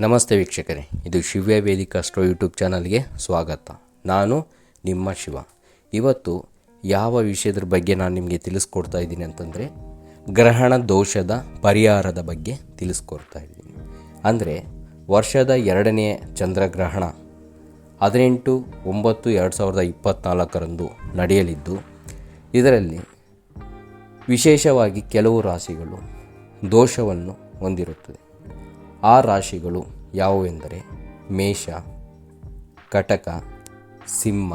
ನಮಸ್ತೆ ವೀಕ್ಷಕರೇ, ಇದು ಶಿವ್ಯ ವೇದಿಕಾ ಸ್ಟೋ ಯೂಟ್ಯೂಬ್ ಚಾನಲ್ಗೆ ಸ್ವಾಗತ. ನಾನು ನಿಮ್ಮ ಶಿವ. ಇವತ್ತು ಯಾವ ವಿಷಯದ ಬಗ್ಗೆ ನಾನು ನಿಮಗೆ ತಿಳಿಸ್ಕೊಡ್ತಾ ಇದ್ದೀನಿ ಅಂತಂದರೆ, ಗ್ರಹಣ ದೋಷದ ಪರಿಹಾರದ ಬಗ್ಗೆ ತಿಳಿಸ್ಕೊಡ್ತಾ ಇದ್ದೀನಿ. ಅಂದರೆ, ವರ್ಷದ ಎರಡನೇ ಚಂದ್ರಗ್ರಹಣ ಹದಿನೆಂಟು ಒಂಬತ್ತು ಎರಡು ಸಾವಿರದ ಇಪ್ಪತ್ತ್ನಾಲ್ಕರಂದು ನಡೆಯಲಿದ್ದು, ಇದರಲ್ಲಿ ವಿಶೇಷವಾಗಿ ಕೆಲವು ರಾಶಿಗಳು ದೋಷವನ್ನು ಹೊಂದಿರುತ್ತದೆ. ಆ ರಾಶಿಗಳು ಯಾವುವೆಂದರೆ ಮೇಷ, ಕಟಕ, ಸಿಂಹ,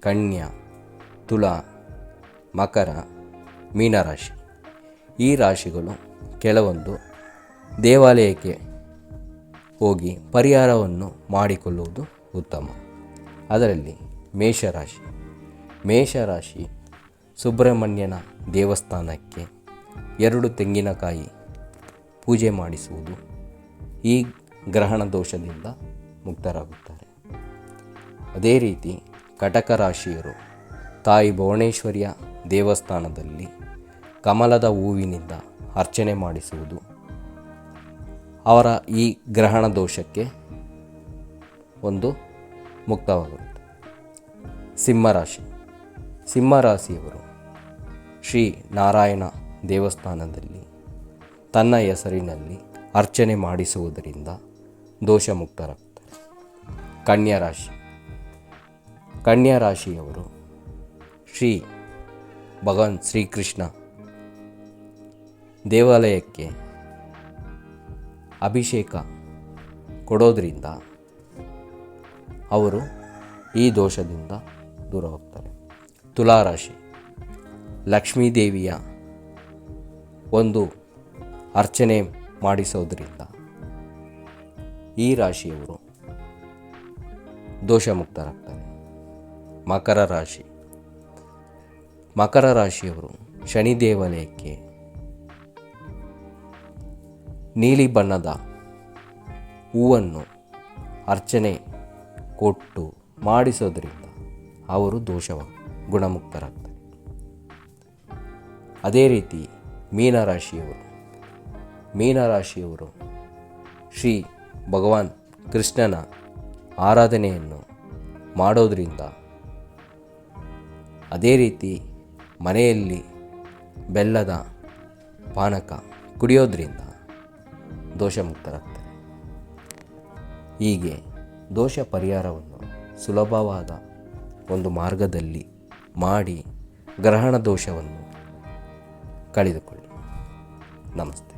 ಕನ್ಯಾ, ತುಲಾ, ಮಕರ, ಮೀನರಾಶಿ. ಈ ರಾಶಿಗಳು ಕೆಲವೊಂದು ದೇವಾಲಯಕ್ಕೆ ಹೋಗಿ ಪರಿಹಾರವನ್ನು ಮಾಡಿಕೊಳ್ಳುವುದು ಉತ್ತಮ. ಅದರಲ್ಲಿ ಮೇಷರಾಶಿ ಮೇಷರಾಶಿ ಸುಬ್ರಹ್ಮಣ್ಯನ ದೇವಸ್ಥಾನಕ್ಕೆ ಎರಡು ತೆಂಗಿನಕಾಯಿ ಪೂಜೆ ಮಾಡಿಸುವುದು ಈ ಗ್ರಹಣ ದೋಷದಿಂದ ಮುಕ್ತರಾಗುತ್ತಾರೆ. ಅದೇ ರೀತಿ ಕಟಕ ರಾಶಿಯರು ತಾಯಿ ಭುವನೇಶ್ವರಿಯ ದೇವಸ್ಥಾನದಲ್ಲಿ ಕಮಲದ ಹೂವಿನಿಂದ ಅರ್ಚನೆ ಮಾಡಿಸುವುದು ಅವರ ಈ ಗ್ರಹಣ ದೋಷಕ್ಕೆ ಒಂದು ಮುಕ್ತವಾಗುತ್ತೆ ಸಿಂಹರಾಶಿ ಸಿಂಹರಾಶಿಯವರು ಶ್ರೀ ನಾರಾಯಣ ದೇವಸ್ಥಾನದಲ್ಲಿ ತನ್ನ ಹೆಸರಿನಲ್ಲಿ ಅರ್ಚನೆ ಮಾಡಿಸುವುದರಿಂದ ದೋಷ ಮುಕ್ತರಾಗ್ತಾರೆ ಕನ್ಯಾ ರಾಶಿ. ಕನ್ಯಾ ರಾಶಿಯವರು ಶ್ರೀ ಭಗವಾನ್ ಶ್ರೀಕೃಷ್ಣ ದೇವಾಲಯಕ್ಕೆ ಅಭಿಷೇಕ ಕೊಡೋದರಿಂದ ಅವರು ಈ ದೋಷದಿಂದ ದೂರ ಹೋಗ್ತಾರೆ ತುಲಾರಾಶಿ ಲಕ್ಷ್ಮೀದೇವಿಯ ಒಂದು ಅರ್ಚನೆ ಮಾಡಿಸೋದ್ರಿಂದ ಈ ರಾಶಿಯವರು ದೋಷಮುಕ್ತರಾಗ್ತಾರೆ. ಮಕರ ರಾಶಿ. ಮಕರ ರಾಶಿಯವರು ಶನಿ ದೇವಾಲಯಕ್ಕೆ ನೀಲಿ ಬಣ್ಣದ ಹೂವನ್ನು ಅರ್ಚನೆ ಕೊಟ್ಟು ಮಾಡಿಸೋದ್ರಿಂದ ಅವರು ದೋಷವ, ಗುಣಮುಕ್ತರಾಗ್ತಾರೆ. ಅದೇ ರೀತಿ ಮೀನರಾಶಿಯವರು ಮೀನರಾಶಿಯವರು ಶ್ರೀ ಭಗವಾನ್ ಕೃಷ್ಣನ ಆರಾಧನೆಯನ್ನು ಮಾಡೋದರಿಂದ ಅದೇ ರೀತಿ ಮನೆಯಲ್ಲಿ ಬೆಲ್ಲದ ಪಾನಕ ಕುಡಿಯೋದ್ರಿಂದ ದೋಷಮುಕ್ತರಾಗ್ತಾರೆ. ಹೀಗೆ ದೋಷ ಪರಿಹಾರವನ್ನು ಸುಲಭವಾದ ಒಂದು ಮಾರ್ಗದಲ್ಲಿ ಮಾಡಿ ಗ್ರಹಣ ದೋಷವನ್ನು ಕಳೆದುಕೊಳ್ಳಿ. ನಮಸ್ತೆ.